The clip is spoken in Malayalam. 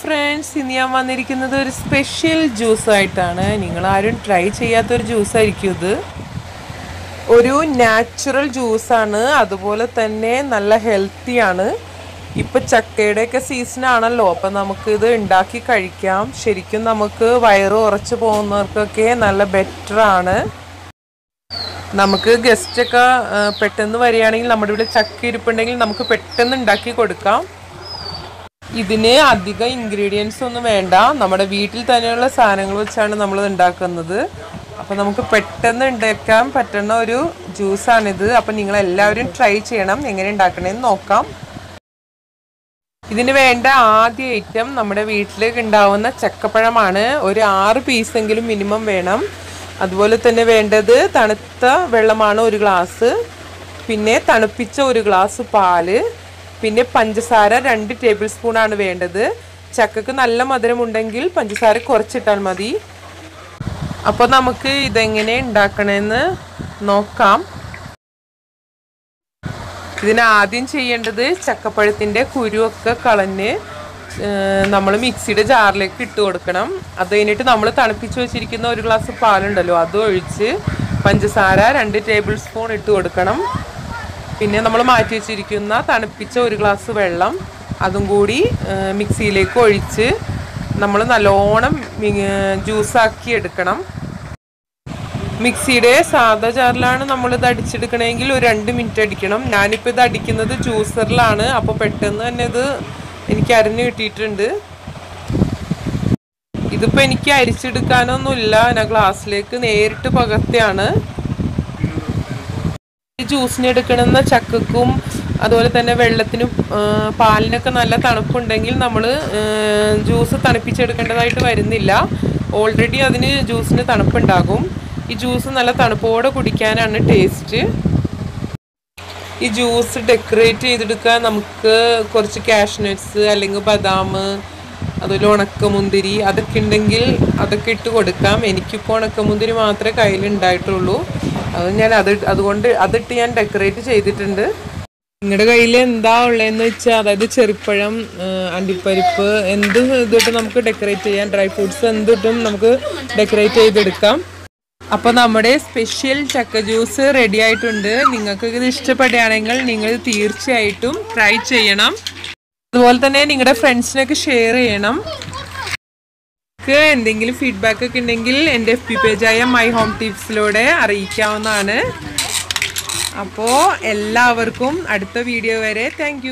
ഫ്രണ്ട്സ് ഇന്ന് ഞാൻ വന്നിരിക്കുന്നത് ഒരു സ്പെഷ്യൽ ജ്യൂസ് ആയിട്ടാണ്. നിങ്ങൾ ആരും ട്രൈ ചെയ്യാത്തൊരു ജ്യൂസായിരിക്കും ഇത്. ഒരു നാച്ചുറൽ ജ്യൂസാണ് അതുപോലെ തന്നെ നല്ല ഹെൽത്തിയാണ് ഇപ്പം ചക്കയുടെയൊക്കെ സീസണാണല്ലോ ആണല്ലോ. നമുക്കിത് ഉണ്ടാക്കി കഴിക്കാം. ശരിക്കും നമുക്ക് വയറ് ഉറച്ചു പോകുന്നവർക്കൊക്കെ നല്ല ബെറ്ററാണ് നമുക്ക് ഗസ്റ്റൊക്കെ പെട്ടെന്ന് വരികയാണെങ്കിൽ നമ്മുടെ ഇവിടെ ചക്ക ഇരിപ്പുണ്ടെങ്കിൽ നമുക്ക് പെട്ടെന്ന് ഉണ്ടാക്കി കൊടുക്കാം. ഇതിന് അധികം ഇൻഗ്രീഡിയൻസ് ഒന്നും വേണ്ട. നമ്മുടെ വീട്ടിൽ തന്നെയുള്ള സാധനങ്ങൾ വെച്ചാണ് നമ്മൾ ഉണ്ടാക്കുന്നത്. അപ്പം നമുക്ക് പെട്ടെന്ന് ഉണ്ടാക്കാൻ പറ്റുന്ന ഒരു ജ്യൂസാണിത് അപ്പം നിങ്ങൾ എല്ലാവരും ട്രൈ ചെയ്യണം. എങ്ങനെ ഉണ്ടാക്കണമെന്ന് നോക്കാം. ഇതിന് വേണ്ട ആദ്യ ഐറ്റം നമ്മുടെ വീട്ടിൽ ഉണ്ടാവുന്ന ചക്കപ്പഴമാണ്. ഒരു ആറ് പീസെങ്കിലും മിനിമം വേണം. അതുപോലെ തന്നെ വേണ്ടത് തണുത്ത വെള്ളമാണ് ഒരു ഗ്ലാസ് പിന്നെ തണുപ്പിച്ച ഒരു ഗ്ലാസ് പാൽ. പിന്നെ പഞ്ചസാര രണ്ട് ടേബിൾ സ്പൂൺ ആണ് വേണ്ടത്. ചക്കക്ക് നല്ല മധുരമുണ്ടെങ്കിൽ പഞ്ചസാര കുറച്ചിട്ടാൽ മതി. അപ്പോൾ നമുക്ക് ഇതെങ്ങനെ ഉണ്ടാക്കണമെന്ന് നോക്കാം. ഇതിന് ആദ്യം ചെയ്യേണ്ടത് ചക്കപ്പഴത്തിന്റെ കുരുവൊക്കെ കളഞ്ഞ് നമ്മൾ മിക്സിയുടെ ജാറിലേക്ക് ഇട്ട് കൊടുക്കണം. അത് കഴിഞ്ഞിട്ട് നമ്മൾ തണുപ്പിച്ച് വെച്ചിരിക്കുന്ന ഒരു ഗ്ലാസ് പാലുണ്ടല്ലോ അത് ഒഴിച്ച് പഞ്ചസാര രണ്ട് ടേബിൾ സ്പൂൺ ഇട്ട് കൊടുക്കണം. പിന്നെ നമ്മൾ മാറ്റി വെച്ചിരിക്കുന്ന തണുപ്പിച്ച ഒരു ഗ്ലാസ് വെള്ളം അതും കൂടി മിക്സിയിലേക്ക് ഒഴിച്ച് നമ്മൾ നല്ലോണം ജ്യൂസാക്കി എടുക്കണം. മിക്സിയുടെ സാധാ ജാറിലാണ് നമ്മൾ ഇത് അടിച്ചെടുക്കണമെങ്കിൽ ഒരു രണ്ട് മിനിറ്റ് അടിക്കണം. ഞാനിപ്പോൾ ഇത് അടിക്കുന്നത് ജ്യൂസറിലാണ്. അപ്പോൾ പെട്ടെന്ന് തന്നെ ഇത് എനിക്ക് അരിഞ്ഞ് കിട്ടിയിട്ടുണ്ട്. ഇതിപ്പോൾ എനിക്ക് അരിച്ചെടുക്കാനൊന്നുമില്ല. ഞാൻ ഗ്ലാസ്സിലേക്ക് നേരിട്ട് പകർത്തിയാണ്. ഈ ജ്യൂസിന് എടുക്കണമെന്ന ചക്കക്കും അതുപോലെ തന്നെ വെള്ളത്തിനും പാലിനൊക്കെ നല്ല തണുപ്പുണ്ടെങ്കിൽ നമ്മൾ ജ്യൂസ് തണുപ്പിച്ചെടുക്കേണ്ടതായിട്ട് വരുന്നില്ല. ഓൾറെഡി അതിന് ജ്യൂസിന് തണുപ്പുണ്ടാകും. ഈ ജ്യൂസ് നല്ല തണുപ്പോടെ കുടിക്കാനാണ് ടേസ്റ്റ് ഈ ജ്യൂസ് ഡെക്കറേറ്റ് ചെയ്തെടുക്കാൻ നമുക്ക് കുറച്ച് കാഷ്നട്ട്സ് അല്ലെങ്കിൽ ബദാം അതുപോലെ ഉണക്കമുന്തിരി അതൊക്കെ ഉണ്ടെങ്കിൽ അതൊക്കെ ഇട്ട് കൊടുക്കാം. എനിക്കിപ്പോൾ ഉണക്കമുന്തിരി മാത്രമേ കയ്യിൽ ഉണ്ടായിട്ടുള്ളൂ അത് ഞാൻ അത് അതുകൊണ്ട് അതിട്ട് ഞാൻ ഡെക്കറേറ്റ് ചെയ്തിട്ടുണ്ട്. നിങ്ങളുടെ കയ്യിൽ എന്താ ഉള്ളതെന്ന് വെച്ചാൽ അതായത് ചെറുപ്പഴം അണ്ടിപ്പരിപ്പ് എന്ത് ഇതിട്ട് നമുക്ക് ഡെക്കറേറ്റ് ചെയ്യാം. ഡ്രൈ ഫ്രൂട്ട്സ് എന്തിട്ടും നമുക്ക് ഡെക്കറേറ്റ് ചെയ്തെടുക്കാം. അപ്പോൾ നമ്മുടെ സ്പെഷ്യൽ ചക്ക ജ്യൂസ് റെഡി ആയിട്ടുണ്ട്. നിങ്ങൾക്ക് ഇത് ഇഷ്ടപ്പെടുകയാണെങ്കിൽ നിങ്ങൾ തീർച്ചയായിട്ടും ട്രൈ ചെയ്യണം. അതുപോലെ തന്നെ നിങ്ങളുടെ ഫ്രണ്ട്സിനൊക്കെ ഷെയർ ചെയ്യണം. നിങ്ങൾക്ക് എന്തെങ്കിലും ഫീഡ്ബാക്ക് ഒക്കെ ഉണ്ടെങ്കിൽ എന്റെ എഫ് പി പേജായ മൈ ഹോം ടിപ്സിലൂടെ അറിയിക്കാവുന്നതാണ്. അപ്പോൾ എല്ലാവർക്കും അടുത്ത വീഡിയോ വരെ. താങ്ക്